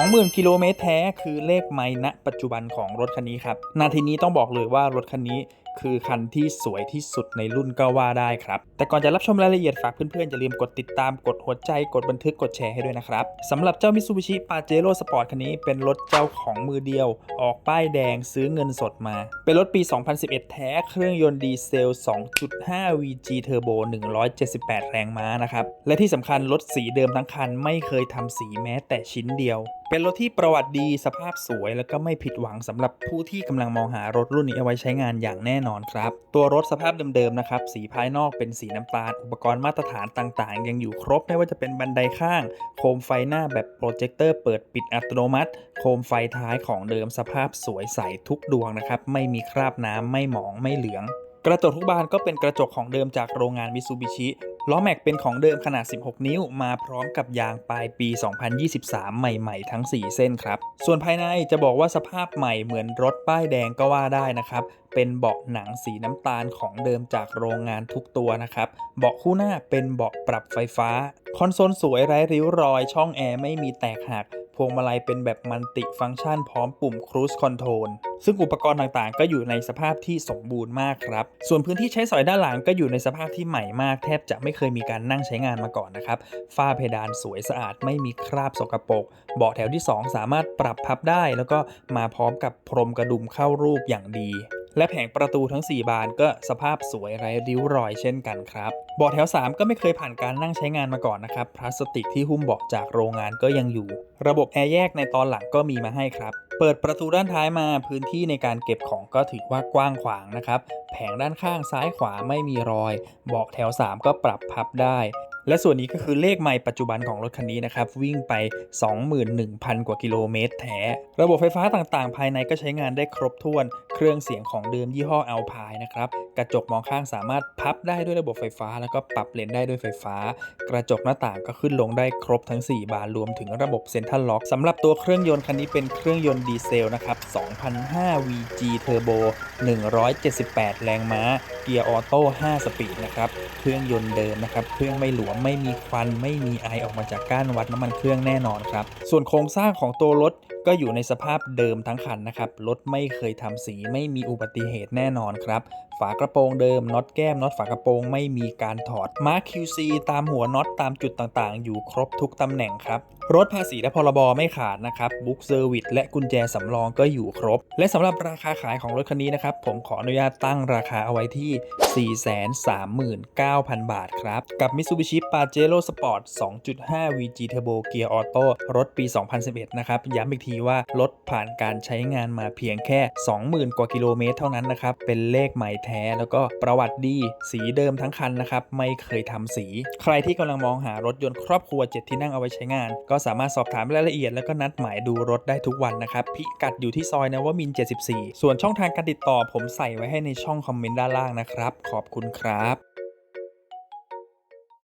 20,000 กิโลเมตรแท้คือเลขไมล์ณปัจจุบันของรถคันนี้ครับ นาทีนี้ต้องบอกเลยว่ารถคันนี้คือคันที่สวยที่สุดในรุ่นก็ว่าได้ครับ แต่ก่อนจะรับชมรายละเอียดฝากเพื่อนๆ อย่าลืมกดติดตามกดหัวใจกดบันทึกกดแชร์ให้ด้วยนะครับสำหรับเจ้า Mitsubishi Pajero Sport คันนี้เป็นรถเจ้าของมือเดียว ออกป้ายแดงซื้อเงินสดมา เป็นรถปี 2011 แท้เครื่องยนต์ดีเซล 2.5 VG Turbo 178 แรงม้านะครับ และที่สำคัญรถสีเดิมทั้งคันไม่เคยทำสีแม้แต่ชิ้นเดียว เป็นรถที่ประวัติดีสภาพสวย แล้วก็ไม่ผิดหวังสำหรับผู้ที่กำลังมองหารถรุ่นนี้เอาไว้ใช้งานอย่างแน่นอนครับ ตัวรถสภาพเดิมๆนะครับสีภายนอกเป็นสีน้ำตาล อุปกรณ์มาตรฐานต่างๆ ยังอยู่ครบไม่ว่าจะเป็นบันไดข้าง โคมไฟหน้าแบบโปรเจคเตอร์เปิดปิดอัตโนมัติ โคมไฟท้ายของเดิมสภาพสวยใสทุกดวงนะครับไม่มีคราบน้ำไม่หมองไม่เหลือง กระจกทุกบานก็เป็นกระจกของเดิมจากโรงงานมิ t ซูบิชิล้อแม็กเป็นของเดิมขนาด 16 นิ้ว มาพร้อมกับยางปลายปี 2023 ใหม่ๆ ทั้ง 4 เส้นครับ ส่วนภายในจะบอกว่าสภาพใหม่เหมือนรถป้ายแดงก็ว่าได้นะครับ เป็นเบาะหนังสีน้ำตาลของเดิมจากโรงงานทุกตัวนะครับ เบาะคู่หน้าเป็นเบาะปรับไฟฟ้า คอนโซลสวยไร้ริ้วรอย ช่องแอร์ไม่มีแตกหัก พวงมาลัยเป็นแบบมัลติฟังก์ชันพร้อมปุ่ม Cruise Control ซึ่งอุปกรณ์ต่างๆ ก็อยู่ในสภาพที่สมบูรณ์มากครับ ส่วนพื้นที่ใช้สอยด้านหลังก็อยู่ในสภาพที่ใหม่มาก แทบจะไม่เคยมีการนั่งใช้งานมาก่อนนะครับ ฝ้าเพดานสวยสะอาดไม่มีคราบสกปรก เบาะแถวที่ 2 สามารถปรับพับได้ แล้วก็มาพร้อมกับพรมกระดุมเข้ารูปอย่างดี และแผงประตูทั้ง 4 บานก็สภาพสวยไร้ริ้วรอยเช่นกันครับ เบาะแถว 3 ก็ไม่เคยผ่านการนั่งใช้งานมาก่อนนะครับ พลาสติกที่หุ้มเบาะจากโรงงานก็ยังอยู่ ระบบแอร์แยกในตอนหลังก็มีมาให้ครับ เปิดประตูด้านท้ายมาพื้นที่ในการเก็บของก็ถือว่ากว้างขวางนะครับ แผงด้านข้างซ้ายขวาไม่มีรอย เบาะแถว 3 ก็ปรับพับได้และส่วนนี้ก็คือเลขไมล์ปัจจุบันของรถคันนี้นะครับ วิ่งไป 21,000 กว่ากิโลเมตรแท้ ระบบไฟฟ้าต่างๆ ภายในก็ใช้งานได้ครบถ้วนเครื่องเสียงของเดิมยี่ห้ออัลพายนะครับ กระจกมองข้างสามารถพับได้ด้วยระบบไฟฟ้า แล้วก็ปรับเลนได้ด้วยไฟฟ้า กระจกหน้าต่างก็ขึ้นลงได้ครบทั้ง 4 บานรวมถึงระบบเซ็นทรัลล็อกสำหรับตัวเครื่องยนต์คันนี้เป็นเครื่องยนต์ดีเซลนะครับ2005 VG Turbo 178 แรงม้า เกียร์ออโต้ 5 สปีดนะครับ เครื่องยนต์เดิมนะครับ เครื่องไม่หลวม ไม่มีควัน ไม่มีไอออกมาจากก้านวัดน้ำมันเครื่องแน่นอนครับ ส่วนโครงสร้างของตัวรถ ก็อยู่ในสภาพเดิมทั้งคันนะครับ รถไม่เคยทำสีไม่มีอุบัติเหตุแน่นอนครับ ฝากระโปรงเดิมน็อตแก้มน็อตฝากระโปรงไม่มีการถอดมาร์ค QC ตามหัวน็อตตามจุดต่างๆ อยู่ครบทุกตำแหน่งครับรถภาษีและพรบไม่ขาดนะครับบุ๊กเซอร์วิสและกุญแจสำรองก็อยู่ครบ และสำหรับราคาขายของรถคันนี้นะครับ ผมขออนุญาตตั้งราคาเอาไว้ที่ 439,000 บาทครับ กับ Mitsubishi Pajero Sport 2.5 VG Turbo Gear Auto รถปี 2011 นะครับ ย้ำอีกทีว่ารถผ่านการใช้งานมาเพียงแค่ 20,000 กว่ากิโลเมตรเท่านั้นนะครับ เป็นเลขใหม่แท้แล้วก็ประวัติดีสีเดิมทั้งคันนะครับไม่เคยทำสี ใครที่กำลังมองหารถยนต์ครอบครัว 7 ที่นั่งเอาไว้ใช้งานก็สามารถสอบถามรายละเอียดแล้วก็นัดหมายดูรถได้ทุกวันนะครับ พิกัดอยู่ที่ซอยนวมิน 74 ส่วนช่องทางการติดต่อผมใส่ไว้ให้ในช่องคอมเมนต์ด้านล่างนะครับ ขอบคุณครับ